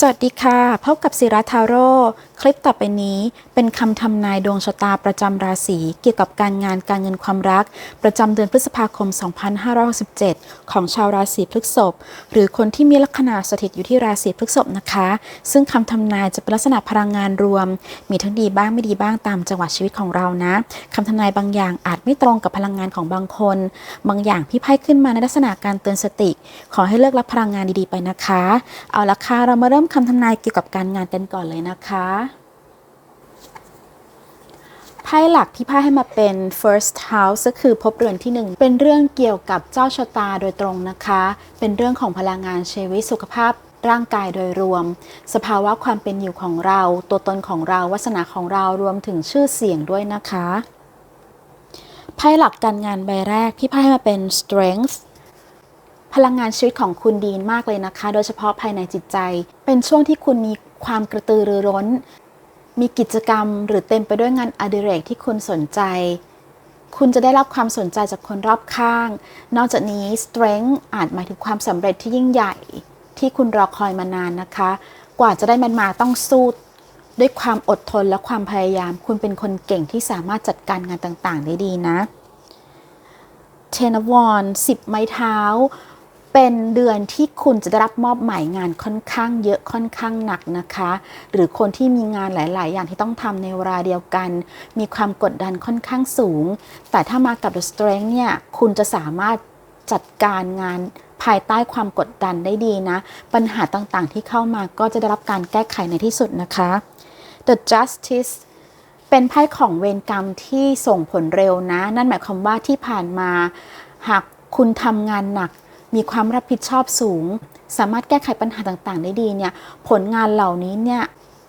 สวัสดีค่ะ พบกับศิราทาโร่ ลิปต่อไปนี้เป็นคำทำนายดวงชะตาประจำราศีเกี่ยวกับการงานการเงินความรัก ประจำเดือนพฤษภาคม 2567 ของชาวราศีพฤษภหรือคนที่มีลัคนาสถิตอยู่ที่ราศีพฤษภนะคะ ซึ่งคำทำนายจะเป็นลักษณะพลังงานรวม มีทั้งดีบ้างไม่ดีบ้างตามจังหวะชีวิตของเรานะคำทำนายบางอย่างอาจไม่ตรงกับพลังงานของบางคน บางอย่างพี่ไพ่ขึ้นมาในลักษณะการเตือนสติ ขอให้เลิกรับพลังงานดีๆไปนะคะ เอาละค่ะเรามาเริ่มคำทำนายเกี่ยวกับการงานกันก่อนเลยนะคะ ไพ่หลักที่ไพ่ให้มาเป็น first house ก็คือพบเรือนที่หนึ่งเป็นเรื่องเกี่ยวกับเจ้าชะตาโดยตรงนะคะ เป็นเรื่องของพลังงานชีวิตสุขภาพร่างกายโดยรวม สภาวะความเป็นอยู่ของเรา ตัวตนของเราวาสนาของเรารวมถึงชื่อเสียงด้วยนะคะไพ่หลักการงานใบแรกที่ไพ่ให้มาเป็น strength พลังงานชีวิตของคุณดีมากเลยนะคะ โดยเฉพาะภายในจิตใจ เป็นช่วงที่คุณมีความกระตือรือร้น มีกิจกรรมหรือเต็มไปด้วยงานอดิเรกที่คุณสนใจ คุณจะได้รับความสนใจจากคนรอบข้าง นอกจากนี้ strength อาจหมายถึงความสำเร็จที่ยิ่งใหญ่ ที่คุณรอคอยมานานนะคะ กว่าจะได้มันมาต้องสู้ด้วยความอดทนและความพยายาม คุณเป็นคนเก่งที่สามารถจัดการงานต่างๆ ได้ดีนะ Ten of Wands 10 ไม้เท้า เป็นเดือนที่คุณจะได้รับมอบหมายงานค่อนข้างเยอะค่อนข้างหนักนะคะ หรือคนที่มีงานหลาย ๆ อย่างที่ต้องทำในเวลาเดียวกัน มีความกดดันค่อนข้างสูง แต่ถ้ามากับ The Strength เนี่ยคุณจะสามารถจัดการงานภายใต้ความกดดันได้ดีนะ ปัญหาต่างๆที่เข้ามาก็จะได้รับการแก้ไขในที่สุดนะคะ The Justice เป็นไพ่ของเวรกรรมที่ส่งผลเร็วนะ นั่นหมายความว่าที่ผ่านมา หากคุณทำงานหนัก มีความรับผิดชอบสูง สามารถแก้ไขปัญหาต่างๆ ได้ดีเนี่ยผลงานเหล่านี้เนี่ย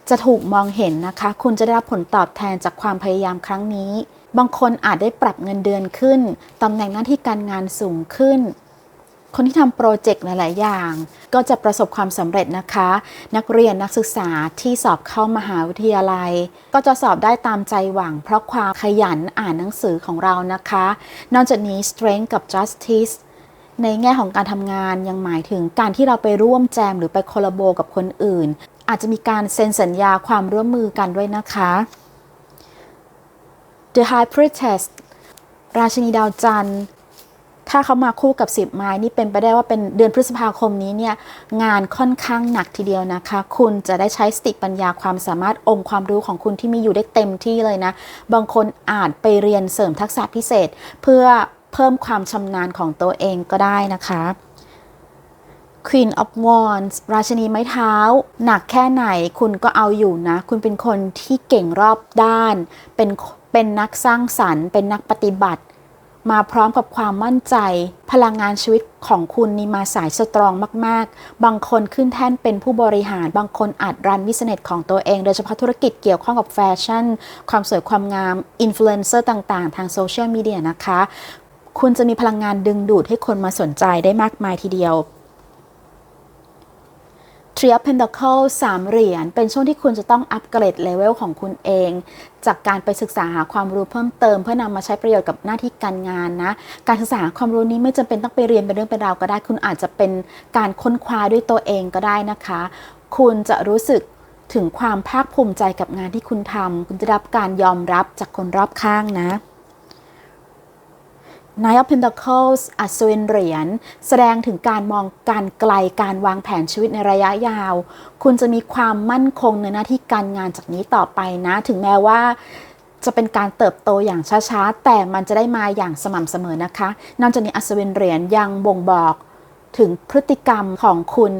จะถูกมองเห็นนะคะ คุณจะได้รับผลตอบแทนจากความพยายามครั้งนี้ บางคนอาจได้ปรับเงินเดือนขึ้นตำแหน่งหน้าที่การงานสูงขึ้น คนที่ทำโปรเจกต์หลาย ๆ อย่าง ก็จะประสบความสำเร็จนะคะ นักเรียนนักศึกษาที่สอบเข้ามหาวิทยาลัย ก็จะสอบได้ตามใจหวัง เพราะความขยันอ่านหนังสือของเรานะคะ นอกจากนี้ strength กับ justice ในแง่ของการทำงานยังหมายถึงการที่เราไปร่วมแจมหรือไปคอลลาโบกับคนอื่น อาจจะมีการเซ็นสัญญาความร่วมมือกันด้วยนะคะ The High Priestess ราชินีดาวจันทร์ ถ้าเขามาคู่กับสิบไม้นี่เป็นไปได้ว่าเป็นเดือนพฤษภาคมนี้เนี่ยงานค่อนข้างหนักทีเดียวนะคะ คุณจะได้ใช้สติปัญญาความสามารถองค์ความรู้ของคุณที่มีอยู่ได้เต็มที่เลยนะ บางคนอาจไปเรียนเสริมทักษะพิเศษ เพื่อ เพิ่มความชำนาญของตัวเองก็ได้นะคะ Queen of Wands ราชินีไม้เท้า หนักแค่ไหนคุณก็เอาอยู่นะ คุณเป็นคนที่เก่งรอบด้าน เป็นเป็นนักสร้างสรรค์ เป็นนักปฏิบัติ มาพร้อมกับความมั่นใจ พลังงานชีวิตของคุณนี่มาสายสตรองมาก ๆ บางคนขึ้นแท่นเป็นผู้บริหาร บางคนอาจรันวิสเนสของตัวเอง โดยเฉพาะธุรกิจเกี่ยวข้องกับแฟชั่น ความสวยความงาม อินฟลูเอนเซอร์ต่าง ๆ ทางโซเชียลมีเดียนะคะ คุณจะมีพลังงานดึงดูดให้คนมาสนใจได้มากมายทีเดียว Three of Pentacles สามเหรียญ เป็นช่วงที่คุณจะต้องอัปเกรดเลเวลของคุณเอง จากการไปศึกษาหาความรู้เพิ่มเติม เพื่อนำมาใช้ประโยชน์กับหน้าที่การงานนะ การศึกษาความรู้นี้ไม่จำเป็นต้องไปเรียนเป็นเรื่องเป็นราวก็ได้ คุณอาจจะเป็นการค้นคว้าด้วยตัวเองก็ได้นะคะ คุณจะรู้สึกถึงความภาคภูมิใจกับงานที่คุณทำคุณจะรับการยอมรับจากคนรอบข้างนะ Nine of Pentacles อัศวินเหรียญแสดงถึงการมองการไกลการวางแผนชีวิตในระยะยาว คุณจะมีความมั่นคงในหน้าที่การงานจากนี้ต่อไปนะ ถึงแม้ว่าจะเป็นการเติบโตอย่างช้าๆ แต่มันจะได้มาอย่างสม่ำเสมอนะคะนอกจากนี้อัศวินเหรียญยังบ่งบอกถึงพฤติกรรมของคุณ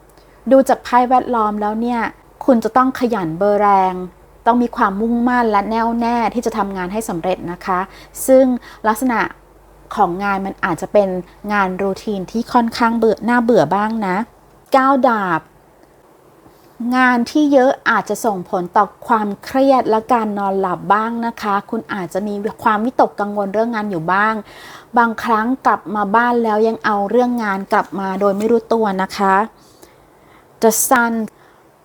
ดูจากไพ่แวดล้อมแล้วเนี่ย คุณจะต้องขยันเบอร์แรง ต้องมีความมุ่งมั่นและแน่วแน่ที่จะทำงานให้สำเร็จนะคะ ซึ่งลักษณะ ของงานมันอาจจะเป็นงานรูทีนที่ค่อนข้างเบื่อหน้าเบื่อบ้างนะก้าวดาบ งานที่เยอะอาจจะส่งผลต่อความเครียดและการนอนหลับบ้างนะคะ คุณอาจจะมีความวิตกกังวลเรื่องงานอยู่บ้าง บางครั้งกลับมาบ้านแล้วยังเอาเรื่องงานกลับมาโดยไม่รู้ตัวนะคะ The Sun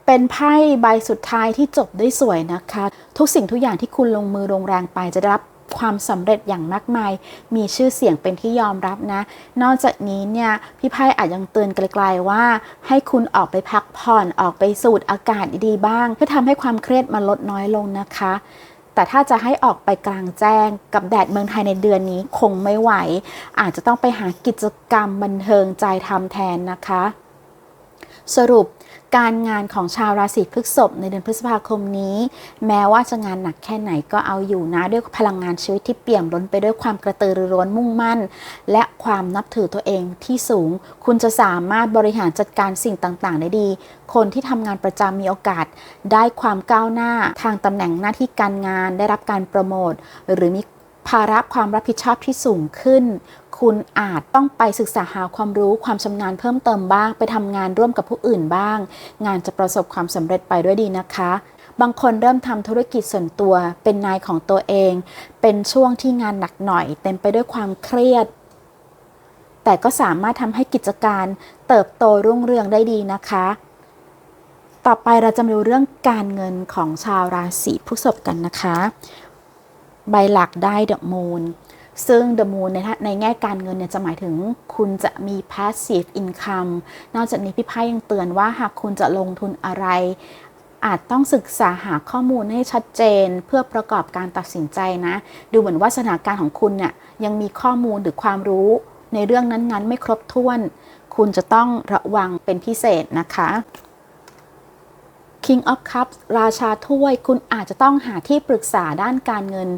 เป็นไพ่ใบสุดท้ายที่จบได้สวยนะคะ ทุกสิ่งทุกอย่างที่คุณลงมือลงแรงไปจะได้รับ ความสำเร็จอย่างมากมาย มีชื่อเสียงเป็นที่ยอมรับนะ นอกจากนี้เนี่ยพี่ไพ่อาจยังเตือนไกลๆว่า ให้คุณออกไปพักผ่อนออกไปสูดอากาศดีๆบ้าง เพื่อทำให้ความเครียดมันลดน้อยลงนะคะแต่ถ้าจะให้ออกไปกลางแจ้งกับแดดเมืองไทยในเดือนนี้คงไม่ไหว อาจจะต้องไปหากิจกรรมบันเทิงใจทำแทนนะคะ สรุปการงานของชาวราศีพฤษภในเดือนพฤษภาคมนี้ แม้ว่าจะงานหนักแค่ไหนก็เอาอยู่นะ ด้วยพลังงานชีวิตที่เปี่ยมล้นไปด้วยความกระตือรือร้นมุ่งมั่น และความนับถือตัวเองที่สูง คุณจะสามารถบริหารจัดการสิ่งต่างๆ ได้ดี คนที่ทำงานประจำมีโอกาส ได้ความก้าวหน้าทางตำแหน่งหน้าที่การงานได้รับการโปรโมทหรือมีภาระความรับผิดชอบที่สูงขึ้น คุณอาจต้องไปศึกษาหาความรู้ความชำนาญเพิ่มเติมบ้าง ไปทำงานร่วมกับผู้อื่นบ้าง งานจะประสบความสำเร็จไปด้วยดีนะคะ บางคนเริ่มทำธุรกิจส่วนตัว เป็นนายของตัวเอง เป็นช่วงที่งานหนักหน่อย เต็มไปด้วยความเครียด แต่ก็สามารถทำให้กิจการเติบโตรุ่งเรืองได้ดีนะคะ ต่อไปเราจะมาดูเรื่องการเงินของชาวราศีพฤษภกันนะคะ ใบหลักได้ The Moon ซึ่ง The Moon ในในแง่การเงินเนี่ยจะหมายถึงคุณจะมี passive income นอกจากนี้พี่ไพ่ยังเตือนว่าหากคุณจะลงทุนอะไร อาจต้องศึกษาหาข้อมูลให้ชัดเจนเพื่อประกอบการตัดสินใจนะ ดูเหมือนว่าสถานการณ์ของคุณเนี่ยยังมีข้อมูลหรือความรู้ในเรื่องนั้นๆ ไม่ครบถ้วน คุณจะต้องระวังเป็นพิเศษนะคะ King of Cups ราชาถ้วย คุณอาจจะต้องหาที่ปรึกษาด้านการเงิน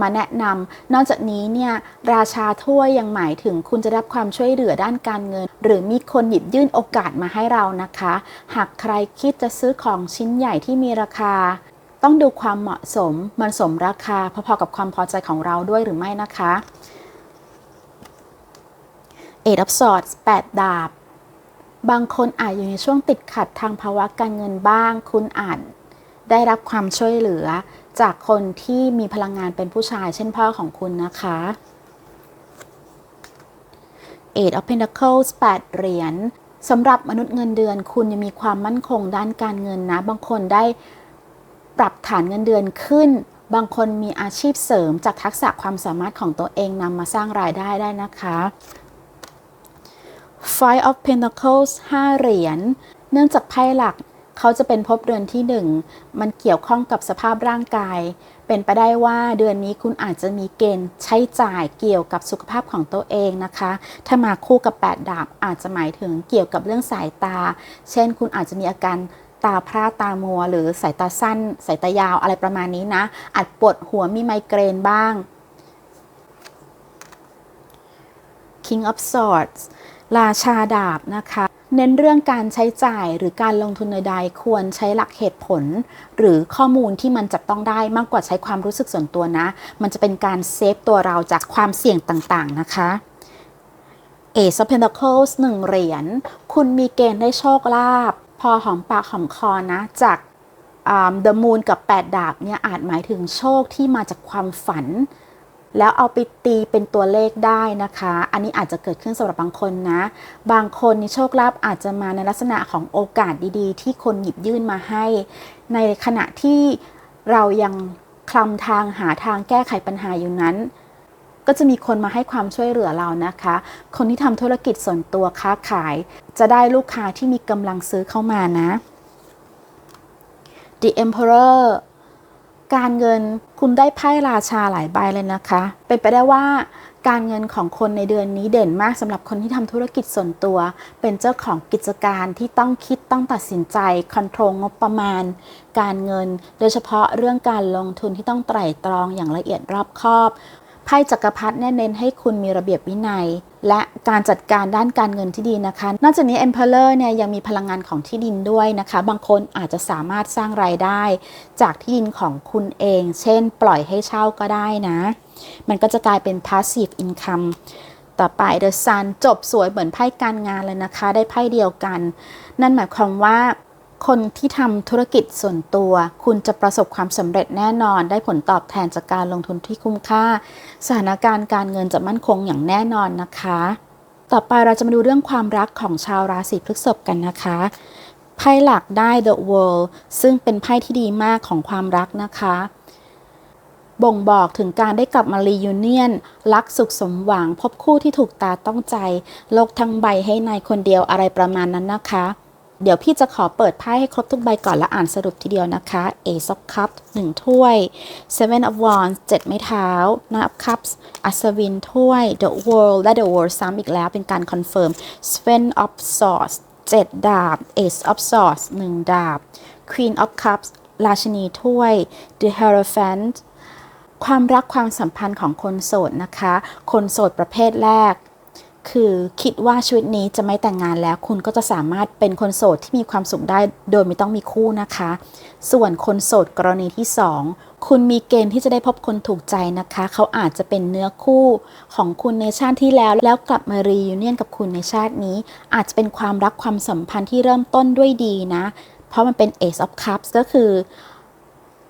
มาแนะนำ นอกจากนี้เนี่ย ราชาถ้วยยังหมายถึงคุณจะรับความช่วยเหลือด้านการเงิน หรือมีคนหยิบยื่นโอกาสมาให้เรานะคะ หากใครคิดจะซื้อของชิ้นใหญ่ที่มีราคา ต้องดูความเหมาะสม มันสมราคา พอๆกับความพอใจของเราด้วยหรือไม่นะคะ Eight of Swords 8ดาบ บางคนอาจอยู่ในช่วงติดขัดทางภาวะการเงินบ้าง คุณอาจได้รับความช่วยเหลือ จากคนที่มีพลังงานเป็นผู้ชาย เช่นพ่อของคุณนะคะ Eight of Pentacles 8เหรียญสำหรับมนุษย์เงินเดือน คุณยังมีความมั่นคงด้านการเงินนะ บางคนได้ปรับฐานเงินเดือนขึ้น บางคนมีอาชีพเสริมจากทักษะความสามารถของตัวเองนำมาสร้างรายได้ได้นะคะ Five of Pentacles 5 เหรียญ เนื่องจากไพ่หลักเขาจะเป็นภพเดือนที่ 1 มันเกี่ยวข้องกับสภาพร่างกาย เป็นไปได้ว่าเดือนนี้คุณอาจจะมีเกณฑ์ใช้จ่ายเกี่ยวกับสุขภาพของตัวเองนะคะ ถ้ามาคู่กับ 8 ดาบอาจจะหมายถึงเกี่ยวกับเรื่องสายตา เช่น คุณอาจจะมีอาการตาพร่าตามัว หรือสายตาสั้น สายตายาวอะไรประมาณนี้นะ อาจปวดหัวมีไมเกรนบ้าง King of Swords ราชาดาบนะคะ เน้นเรื่องการใช้จ่ายหรือการลงทุนใดๆควรใช้หลักเหตุผล หรือข้อมูลที่มันจับต้องได้มากกว่าใช้ความรู้สึกส่วนตัวนะ มันจะเป็นการเซฟตัวเราจากความเสี่ยงต่างๆนะคะ Ace of Pentacles หนึ่งเหรียญคุณมีเกณฑ์ได้โชคลาภพอหอมปากหอมคอนะ จาก The Moon กับ 8 ดาบเนี่ยอาจหมายถึงโชคที่มาจากความฝัน แล้วเอาไปตีเป็นตัวเลขได้นะคะ อันนี้อาจจะเกิดขึ้นสำหรับบางคนนะ บางคนนี่โชคลาภอาจจะมาในลักษณะของโอกาสดีๆ ที่คนหยิบยื่นมาให้ ในขณะที่เรายังคลำทางหาทางแก้ไขปัญหาอยู่นั้น ก็จะมีคนมาให้ความช่วยเหลือเรานะคะ คนที่ทำธุรกิจส่วนตัวค้าขาย จะได้ลูกค้าที่มีกำลังซื้อเข้ามานะ The Emperor การเงินคุณได้ไพ่ราชาหลายใบเลยนะคะ เป็นไปได้ว่าการเงินของคนในเดือนนี้เด่นมากสำหรับคนที่ทำธุรกิจส่วนตัว เป็นเจ้าของกิจการที่ต้องคิดต้องตัดสินใจคอนโทรลงบประมาณ การเงิน โดยเฉพาะเรื่องการลงทุนที่ต้องไตร่ตรองอย่างละเอียดรอบคอบไพ่จักรพรรดิเน้นให้คุณมีระเบียบวินัย และการจัดการด้านการเงินที่ดีนะคะ นอกจากนี้ Emperor เนี่ยยังมีพลังงานของที่ดินด้วยนะคะ บางคนอาจจะสามารถสร้างรายได้ จากที่ดินของคุณเอง เช่น ปล่อยให้เช่าก็ได้นะ มันก็จะกลายเป็น passive income ต่อไป The Sun จบสวยเหมือนไพ่การงานเลยนะคะ ได้ไพ่เดียวกัน นั่นหมายความว่า คนที่ทำธุรกิจส่วนตัว คุณจะประสบความสำเร็จแน่นอน ได้ผลตอบแทนจากการลงทุนที่คุ้มค่า สถานการณ์การเงินจะมั่นคงอย่างแน่นอนนะคะ ต่อไปเราจะมาดูเรื่องความรักของชาวราศีพฤษภกันนะคะไพ่หลักได้ The World ซึ่งเป็นไพ่ที่ดีมากของความรักนะคะ บ่งบอกถึงการได้กลับมารียูเนียนรักสุขสมหวังพบคู่ที่ถูกตาต้องใจ โลกทั้งใบให้นายคนเดียวอะไรประมาณนั้นนะคะ เดี๋ยวพี่จะขอเปิดไพ่ให้ครบทุกใบก่อนและอ่านสรุปทีเดียวนะคะ Ace of Cups 1 ถ้วย Seven of Wands 7 ไม้เท้า Nine of Cups อัศวินถ้วย The World และ The World ซ้ำอีกแล้วเป็นการคอนเฟิร์ม Seven of Swords 7 ดาบ Ace of Swords 1 ดาบ Queen of Cups ราชินีถ้วย The Hierophant ความรักความสัมพันธ์ของคนโสดนะคะ คนโสดประเภทแรก คือคิดว่าชีวิตนี้จะไม่แต่งงานแล้ว คุณก็จะสามารถเป็นคนโสดที่มีความสุขได้ โดยไม่ต้องมีคู่นะคะ ส่วนคนโสดกรณีที่ 2 คุณมีเกณฑ์ที่จะได้พบคนถูกใจนะคะ เขาอาจจะเป็นเนื้อคู่ของคุณในชาติที่แล้ว แล้วกลับมารียูเนียนกับคุณในชาตินี้ อาจจะเป็นความรักความสัมพันธ์ที่เริ่มต้นด้วยดีนะ เพราะมันเป็น Ace of Cups ก็คือ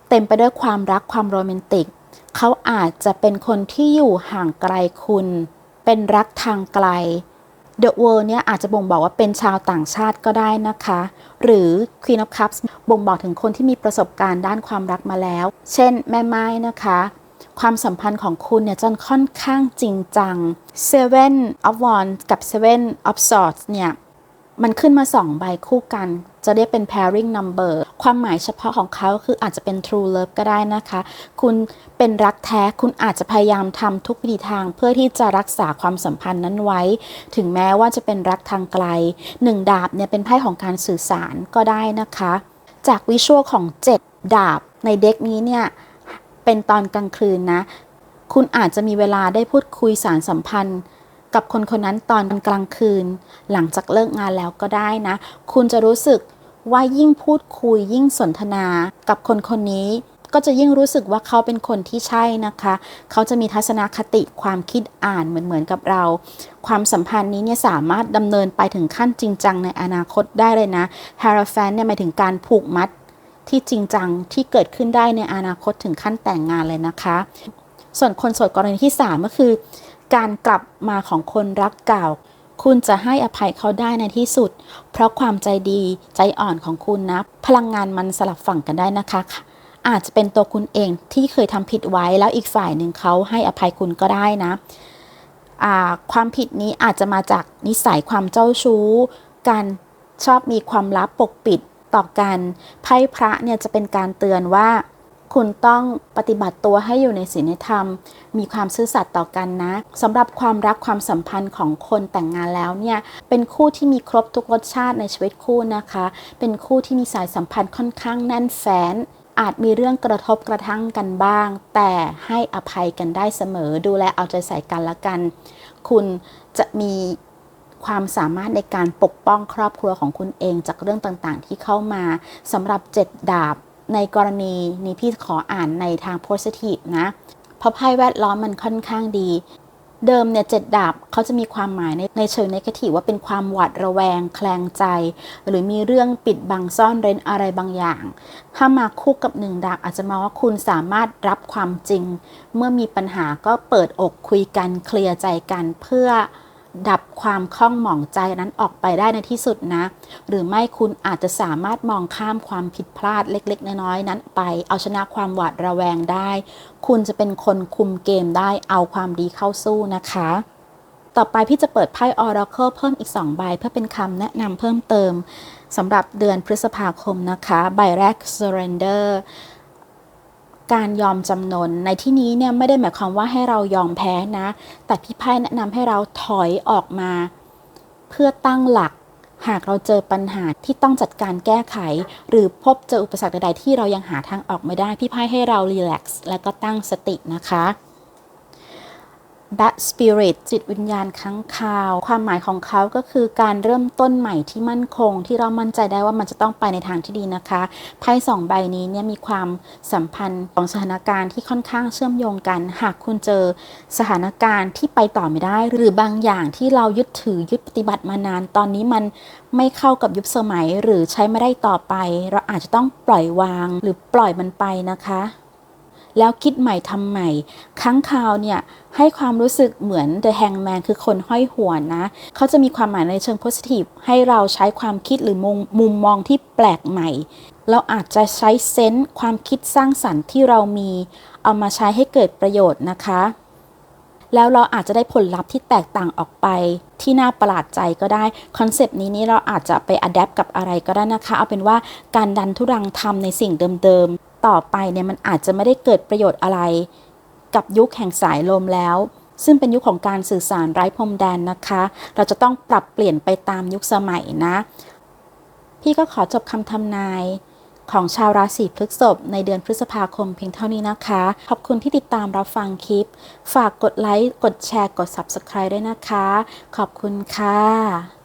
เต็มไปด้วยความรักความโรแมนติก เขาอาจจะเป็นคนที่อยู่ห่างไกลคุณ เป็นรักทางไกล The World เนี่ยอาจจะบ่งบอกว่าเป็นชาวต่างชาติก็ได้นะคะ หรือ Queen of Cups บ่งบอกถึงคนที่มีประสบการณ์ด้านความรักมาแล้ว เช่น แม่ไม้นะคะ ความสัมพันธ์ของคุณเนี่ยจนค่อนข้างจริงจัง Seven of Wands กับ Seven of Swords เนี่ย มันขึ้นมา 2 ใบคู่กัน จะเรียกเป็น pairing number ความหมายเฉพาะของเขาคืออาจจะเป็น true love ก็ได้นะคะ คุณเป็นรักแท้คุณอาจจะพยายามทำทุกวิธีทาง เพื่อที่จะรักษาความสัมพันธ์นั้นไว้ ถึงแม้ว่าจะเป็นรักทางไกล1ดาบเนี่ยเป็นไพ่ของการสื่อสารก็ได้นะคะ จากวิชวลของ 7 ดาบในเด็กนี้เนี่ยเป็นตอนกลางคืนนะ คุณอาจจะมีเวลาได้พูดคุยสารสัมพันธ์ กับคนคนนั้นตอนกลางคืน หลังจากเลิกงานแล้วก็ได้นะ คุณจะรู้สึกว่ายิ่งพูดคุยยิ่งสนทนากับคนคนนี้ก็จะยิ่งรู้สึกว่าเขาเป็นคนที่ใช่นะคะ เขาจะมีทัศนคติความคิดอ่านเหมือนเหมือนกับเรา ความสัมพันธ์นี้เนี่ยสามารถดำเนินไปถึงขั้นจริงจังในอนาคตได้เลยนะ h a r a f a n เนี่ยหมายถึงการผูกมัดที่จริงจังที่เกิดขึ้นได้ในอนาคตถึงขั้นแต่งงานเลยนะคะ ส่วนคนโสดกรณีที่ 3 ก็คือ การกลับมาของคนรักเก่า คุณจะให้อภัยเขาได้ในที่สุด เพราะความใจดีใจอ่อนของคุณนะ พลังงานมันสลับฝั่งกันได้นะคะ อาจจะเป็นตัวคุณเองที่เคยทำผิดไว้แล้วอีกฝ่ายหนึ่งเขาให้อภัยคุณก็ได้นะความผิดนี้อาจจะมาจากนิสัยความเจ้าชู้ การชอบมีความลับปกปิดต่อกัน ไพ่พระเนี่ยจะเป็นการเตือนว่า คุณต้องปฏิบัติตัวให้อยู่ในศีลธรรม มีความซื่อสัตย์ต่อกันนะสำหรับความรักความสัมพันธ์ของคนแต่งงานแล้วเนี่ย เป็นคู่ที่มีครบทุกรสชาติในชีวิตคู่นะคะ เป็นคู่ที่มีสายสัมพันธ์ค่อนข้างแน่นแฟ้นอาจมีเรื่องกระทบกระทั่งกันบ้าง แต่ให้อภัยกันได้เสมอ ดูแลเอาใจใส่กันละกัน คุณจะมีความสามารถในการปกป้องครอบครัวของคุณเองจากเรื่องต่างๆ ที่เข้ามาสำหรับเจ็ดดาบ ในกรณีนี้พี่ขออ่านในทาง positive นะ เพราะไพ่แวดล้อมมันค่อนข้างดี เดิมเนี่ยเจ็ดดาบเขาจะมีความหมายในในเชิง negative ว่าเป็นความหวาดระแวง แคลงใจ หรือมีเรื่องปิดบังซ่อนเร้นอะไรบางอย่าง ถ้ามาคู่กับหนึ่งดาบอาจจะมองว่าคุณสามารถรับความจริง เมื่อมีปัญหาก็เปิดอกคุยกันเคลียร์ใจกันเพื่อ ดับความคล่องหมองใจนั้นออกไปได้ในที่สุดนะ หรือไม่คุณอาจจะสามารถมองข้ามความผิดพลาดเล็ก ๆ น้อยๆนั้นไป เอาชนะความหวาดระแวงได้ คุณจะเป็นคนคุมเกมได้เอาความดีเข้าสู้นะคะ ต่อไปพี่จะเปิดไพ่ Oracle เพิ่มอีก 2 ใบ เพื่อเป็นคำแนะนำเพิ่มเติมสำหรับเดือนพฤษภาคมนะคะ ใบแรก Surrender การยอมจำนนในที่นี้เนี่ยไม่ได้หมายความว่าให้เรายอมแพ้นะ แต่พี่ไพ่แนะนำให้เราถอยออกมา เพื่อตั้งหลัก หากเราเจอปัญหาที่ต้องจัดการแก้ไข หรือพบเจออุปสรรคใดๆที่เรายังหาทางออกไม่ได้ พี่ไพ่ให้เรารีแลกซ์และก็ตั้งสตินะคะ Bat Spirit จิตวิญญาณค้างคาว ความหมายของเขาก็คือการเริ่มต้นใหม่ที่มั่นคง ที่เรามั่นใจได้ว่ามันจะต้องไปในทางที่ดีนะคะไพ่สองใบนี้เนี่ยมีความสัมพันธ์ของสถานการณ์ที่ค่อนข้างเชื่อมโยงกัน หากคุณเจอสถานการณ์ที่ไปต่อไม่ได้ หรือบางอย่างที่เรายึดถือยึดปฏิบัติมานาน ตอนนี้มันไม่เข้ากับยุคสมัยหรือใช้ไม่ได้ต่อไป เราอาจจะต้องปล่อยวาง หรือปล่อยมันไปนะคะ แล้วคิดใหม่ทำใหม่ ค้างคาวเนี่ยให้ความรู้สึกเหมือน The Hangman คือคนห้อยหัวนะ เขาจะมีความหมายในเชิง positive ให้เราใช้ความคิดหรือมุมมุมมองที่แปลกใหม่ เราอาจจะใช้เซนส์ความคิดสร้างสรรค์ที่เรามี เอามาใช้ให้เกิดประโยชน์นะคะ แล้วเราอาจจะได้ผลลัพธ์ที่แตกต่างออกไป ที่น่าประหลาดใจก็ได้ คอนเซปต์นี้นี่เราอาจจะไปอัดแอปกับอะไรก็ได้นะคะ เอาเป็นว่าการดันทุรังทำในสิ่งเดิม ต่อไปเนี่ยมันอาจจะไม่ได้เกิดประโยชน์อะไร กับยุคแห่งสายลมแล้ว ซึ่งเป็นยุคของการสื่อสารไร้พรมแดนนะคะ เราจะต้องปรับเปลี่ยนไปตามยุคสมัยนะ พี่ก็ขอจบคำทำนายของชาวราศีพฤษภในเดือนพฤษภาคมเพียงเท่านี้นะคะ ขอบคุณที่ติดตามรับฟังคลิป ฝากกดไลค์ กดแชร์ กด Subscribe ด้วยนะคะ ขอบคุณค่ะ